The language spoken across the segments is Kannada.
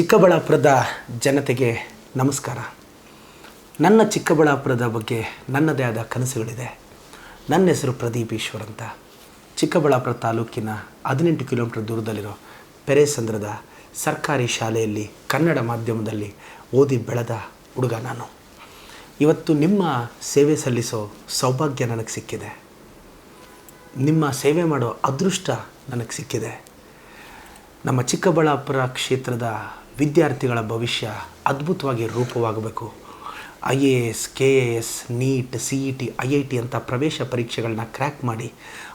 ಚಿಕ್ಕಬಳ್ಳಾಪುರದ ಜನತೆಗೆ ನಮಸ್ಕಾರ. ನನ್ನ ಚಿಕ್ಕಬಳ್ಳಾಪುರದ ಬಗ್ಗೆ ನನ್ನದೇ ಆದ ಕನಸುಗಳಿದೆ. ನನ್ನ ಹೆಸರು ಪ್ರದೀಪ್ ಈಶ್ವರ್ ಅಂತ. ಚಿಕ್ಕಬಳ್ಳಾಪುರ ತಾಲೂಕಿನ ಹದಿನೆಂಟು ಕಿಲೋಮೀಟರ್ ದೂರದಲ್ಲಿರೋ ಪೆರೇಸಂದ್ರದ ಸರ್ಕಾರಿ ಶಾಲೆಯಲ್ಲಿ ಕನ್ನಡ ಮಾಧ್ಯಮದಲ್ಲಿ ಓದಿ ಬೆಳೆದ ಹುಡುಗ ನಾನು. ಇವತ್ತು ನಿಮ್ಮ ಸೇವೆ ಸಲ್ಲಿಸೋ ಸೌಭಾಗ್ಯ ನನಗೆ ಸಿಕ್ಕಿದೆ. ನಿಮ್ಮ ಸೇವೆ ಮಾಡೋ ಅದೃಷ್ಟ ನನಗೆ ಸಿಕ್ಕಿದೆ. ನಮ್ಮ ಚಿಕ್ಕಬಳ್ಳಾಪುರ ಕ್ಷೇತ್ರದ ವಿದ್ಯಾರ್ಥಿಗಳ ಭವಿಷ್ಯ ಅದ್ಭುತವಾಗಿ ರೂಪವಾಗಬೇಕು. I A S, K A S, NEET, C E T, I I T ಅಂತ ಪ್ರವೇಶ ಪರೀಕ್ಷೆಗಳನ್ನ ಕ್ರ್ಯಾಕ್ ಮಾಡಿ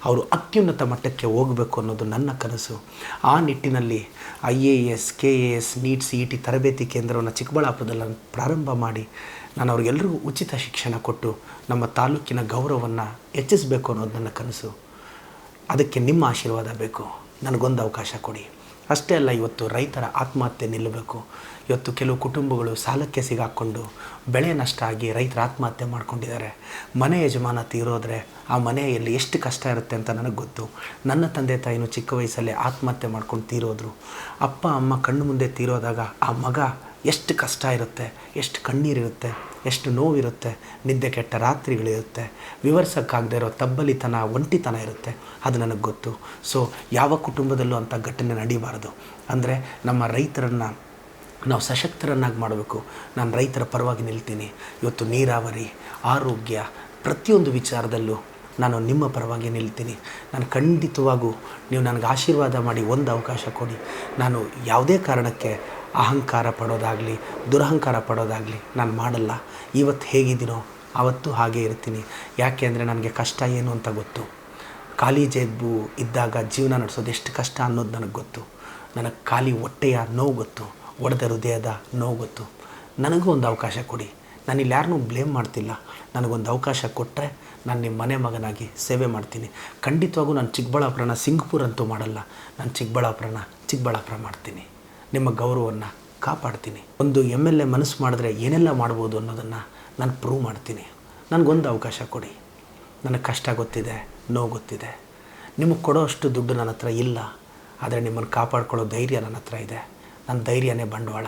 ಅವರು ಅತ್ಯುನ್ನತ ಮಟ್ಟಕ್ಕೆ ಹೋಗಬೇಕು ಅನ್ನೋದು ನನ್ನ ಕನಸು. ಆ ನಿಟ್ಟಿನಲ್ಲಿ I A S, K A S, NEET, C E T ತರಬೇತಿ ಕೇಂದ್ರವನ್ನು ಚಿಕ್ಕಬಳ್ಳಾಪುರದಲ್ಲಿ ಪ್ರಾರಂಭ ಮಾಡಿ ನಾನು ಅವ್ರಿಗೆಲ್ಲರಿಗೂ ಉಚಿತ ಶಿಕ್ಷಣ ಕೊಟ್ಟು ನಮ್ಮ ತಾಲೂಕಿನ ಗೌರವವನ್ನು ಹೆಚ್ಚಿಸಬೇಕು ಅನ್ನೋದು ನನ್ನ ಕನಸು. ಅದಕ್ಕೆ ನಿಮ್ಮ ಆಶೀರ್ವಾದ ಬೇಕು. ನನಗೊಂದು ಅವಕಾಶ ಕೊಡಿ. ಅಷ್ಟೇ ಅಲ್ಲ, ಇವತ್ತು ರೈತರ ಆತ್ಮಹತ್ಯೆ ನಿಲ್ಲಬೇಕು. ಇವತ್ತು ಕೆಲವು ಕುಟುಂಬಗಳು ಸಾಲಕ್ಕೆ ಸಿಗಾಕ್ಕೊಂಡು ಬೆಳೆ ನಷ್ಟ ಆಗಿ ರೈತರ ಆತ್ಮಹತ್ಯೆ ಮಾಡ್ಕೊಂಡಿದ್ದಾರೆ. ಮನೆ ಯಜಮಾನ ತೀರೋದ್ರೆ ಆ ಮನೆಯಲ್ಲಿ ಎಷ್ಟು ಕಷ್ಟ ಇರುತ್ತೆ ಅಂತ ನನಗೆ ಗೊತ್ತು. ನನ್ನ ತಂದೆ ತಾಯಿನೂ ಚಿಕ್ಕ ವಯಸ್ಸಲ್ಲೇ ಆತ್ಮಹತ್ಯೆ ಮಾಡ್ಕೊಂಡು ತೀರೋದ್ರು. ಅಪ್ಪ, ಅಮ್ಮ ಕಣ್ಣು ಮುಂದೆ ತೀರೋದಾಗ ಆ ಮಗ ಎಷ್ಟು ಕಷ್ಟ ಇರುತ್ತೆ, ಎಷ್ಟು ಕಣ್ಣೀರಿರುತ್ತೆ ಎಷ್ಟು ನೋವಿರುತ್ತೆ, ನಿದ್ದೆ ಕೆಟ್ಟ ರಾತ್ರಿಗಳಿರುತ್ತೆ, ವಿವರಿಸೋಕ್ಕಾಗದೇ ಇರೋ ತಬ್ಬಲಿತನ, ಒಂಟಿತನ ಇರುತ್ತೆ, ಅದು ನನಗೆ ಗೊತ್ತು. ಸೊ ಯಾವ ಕುಟುಂಬದಲ್ಲೂ ಅಂಥ ಘಟನೆ ನಡೀಬಾರ್ದು. ಅಂದರೆ ನಮ್ಮ ರೈತರನ್ನು ನಾವು ಸಶಕ್ತರನ್ನಾಗಿ ಮಾಡಬೇಕು. ನಾನು ರೈತರ ಪರವಾಗಿ ನಿಲ್ತೀನಿ. ಇವತ್ತು ನೀರಾವರಿ, ಆರೋಗ್ಯ, ಪ್ರತಿಯೊಂದು ವಿಚಾರದಲ್ಲೂ ನಾನು ನಿಮ್ಮ ಪರವಾಗಿ ನಿಲ್ತೀನಿ. ನಾನು ಖಂಡಿತವಾಗೂ ನೀವು ನನಗೆ ಆಶೀರ್ವಾದ ಮಾಡಿ ಒಂದು ಅವಕಾಶ ಕೊಡಿ. ನಾನು ಯಾವುದೇ ಕಾರಣಕ್ಕೆ ಅಹಂಕಾರ ಪಡೋದಾಗಲಿ, ದುರಹಂಕಾರ ಪಡೋದಾಗಲಿ ನಾನು ಮಾಡಲ್ಲ. ಇವತ್ತು ಹೇಗಿದ್ದೀನೋ ಆವತ್ತು ಹಾಗೆ ಇರ್ತೀನಿ. ಯಾಕೆ ಅಂದರೆ ನನಗೆ ಕಷ್ಟ ಏನು ಅಂತ ಗೊತ್ತು. ಖಾಲಿ ಜೇಬು ಇದ್ದಾಗ ಜೀವನ ನಡೆಸೋದು ಎಷ್ಟು ಕಷ್ಟ ಅನ್ನೋದು ನನಗೆ ಗೊತ್ತು. ನನಗೆ ಖಾಲಿ ಹೊಟ್ಟೆಯ ನೋವು ಗೊತ್ತು, ಒಡೆದ ಹೃದಯದ ನೋವು ಗೊತ್ತು. ನನಗೂ ಒಂದು ಅವಕಾಶ ಕೊಡಿ. ನಾನು ಇಲ್ಲಿ ಯಾರನ್ನೂ ಬ್ಲೇಮ್ ಮಾಡ್ತಿಲ್ಲ. ನನಗೊಂದು ಅವಕಾಶ ಕೊಟ್ಟರೆ ನಾನು ನಿಮ್ಮ ಮನೆ ಮಗನಾಗಿ ಸೇವೆ ಮಾಡ್ತೀನಿ. ಖಂಡಿತವಾಗೂ ನಾನು ಚಿಕ್ಕಬಳ್ಳಾಪುರನ ಸಿಂಗ್ಪುರ್ ಅಂತೂ ಮಾಡಲ್ಲ. ನಾನು ಚಿಕ್ಕಬಳ್ಳಾಪುರನ ಚಿಕ್ಕಬಳ್ಳಾಪುರ ಮಾಡ್ತೀನಿ. ನಿಮ್ಮ ಗೌರವವನ್ನು ಕಾಪಾಡ್ತೀನಿ. ಒಂದು ಎಂ ಎಲ್ ಎ ಮನಸ್ಸು ಮಾಡಿದ್ರೆ ಏನೆಲ್ಲ ಮಾಡ್ಬೋದು ಅನ್ನೋದನ್ನು ನಾನು ಪ್ರೂವ್ ಮಾಡ್ತೀನಿ. ನನಗೊಂದು ಅವಕಾಶ ಕೊಡಿ. ನನಗೆ ಕಷ್ಟ ಗೊತ್ತಿದೆ, ನೋವು ಗೊತ್ತಿದೆ. ನಿಮಗೆ ಕೊಡೋ ಅಷ್ಟು ದುಡ್ಡು ನನ್ನ ಹತ್ರ ಇಲ್ಲ. ಆದರೆ ನಿಮ್ಮನ್ನು ಕಾಪಾಡ್ಕೊಳ್ಳೋ ಧೈರ್ಯ ನನ್ನ ಹತ್ರ ಇದೆ. ನನ್ನ ಧೈರ್ಯನೇ ಬಂಡವಾಳ.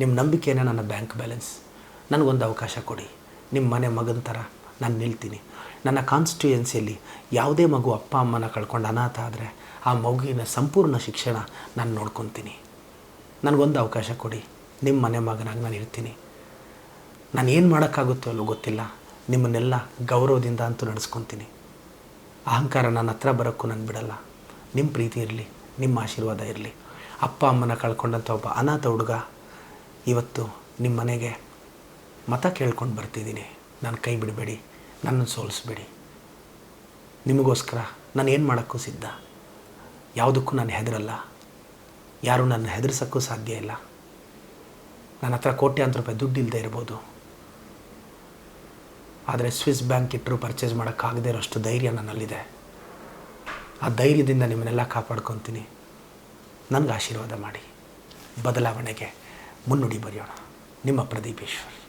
ನಿಮ್ಮ ನಂಬಿಕೆನೇ ನನ್ನ ಬ್ಯಾಂಕ್ ಬ್ಯಾಲೆನ್ಸ್ ನನಗೊಂದು ಅವಕಾಶ ಕೊಡಿ. ನಿಮ್ಮ ಮನೆ ಮಗನ ಥರ ನಾನು ನಿಲ್ತೀನಿ. ನನ್ನ ಕಾನ್ಸ್ಟಿಟ್ಯೂಯೆನ್ಸಿಯಲ್ಲಿ ಯಾವುದೇ ಮಗು ಅಪ್ಪ, ಅಮ್ಮನ ಕಳ್ಕೊಂಡು ಅನಾಥ ಆದರೆ ಆ ಮಗುವಿನ ಸಂಪೂರ್ಣ ಶಿಕ್ಷಣ ನಾನು ನೋಡ್ಕೊತೀನಿ. ನನಗೊಂದು ಅವಕಾಶ ಕೊಡಿ. ನಿಮ್ಮ ಮನೆ ಮಗನಾಗಿ ನಾನು ಇರ್ತೀನಿ. ನಾನು ಏನು ಮಾಡೋಕ್ಕಾಗುತ್ತೋ ಅಲ್ಲೋ ಗೊತ್ತಿಲ್ಲ. ನಿಮ್ಮನ್ನೆಲ್ಲ ಗೌರವದಿಂದ ಅಂತೂ ನಡೆಸ್ಕೊತೀನಿ. ಅಹಂಕಾರ ನನ್ನ ಹತ್ರ ಬರೋಕ್ಕೂ ನಾನು ಬಿಡಲ್ಲ. ನಿಮ್ಮ ಪ್ರೀತಿ ಇರಲಿ, ನಿಮ್ಮ ಆಶೀರ್ವಾದ ಇರಲಿ. ಅಪ್ಪ, ಅಮ್ಮನ ಕಳ್ಕೊಂಡಂಥ ಒಬ್ಬ ಅನಾಥ ಹುಡುಗ ಇವತ್ತು ನಿಮ್ಮ ಮನೆಗೆ ಮತ ಕೇಳ್ಕೊಂಡು ಬರ್ತಿದ್ದೀನಿ. ನಾನು ಕೈ ಬಿಡಬೇಡಿ, ನನ್ನನ್ನು ಸೋಲಿಸ್ಬೇಡಿ. ನಿಮಗೋಸ್ಕರ ನಾನು ಏನು ಮಾಡೋಕ್ಕೂ ಸಿದ್ಧ. ಯಾವುದಕ್ಕೂ ನಾನು ಹೆದರಲ್ಲ. ಯಾರೂ ನನ್ನ ಹೆದರ್ಸೋಕ್ಕೂ ಸಾಧ್ಯ ಇಲ್ಲ. ನನ್ನ ಹತ್ರ ಕೋಟ್ಯಾಂತರ ರೂಪಾಯಿ ದುಡ್ಡು ಇಲ್ಲದೆ ಇರ್ಬೋದು. ಆದರೆ ಸ್ವಿಸ್ ಬ್ಯಾಂಕ್ ಇಟ್ಟರು ಪರ್ಚೇಸ್ ಮಾಡೋಕ್ಕಾಗದೇ ಇರೋಷ್ಟು ಧೈರ್ಯ ನನ್ನಲ್ಲಿದೆ. ಆ ಧೈರ್ಯದಿಂದ ನಿಮ್ಮನ್ನೆಲ್ಲ ಕಾಪಾಡ್ಕೊತೀನಿ. ನನಗೆ ಆಶೀರ್ವಾದ ಮಾಡಿ. ಬದಲಾವಣೆಗೆ ಮುನ್ನುಡಿ ಬರೆಯೋಣ. ನಿಮ್ಮ ಪ್ರದೀಪೇಶ್ವರ್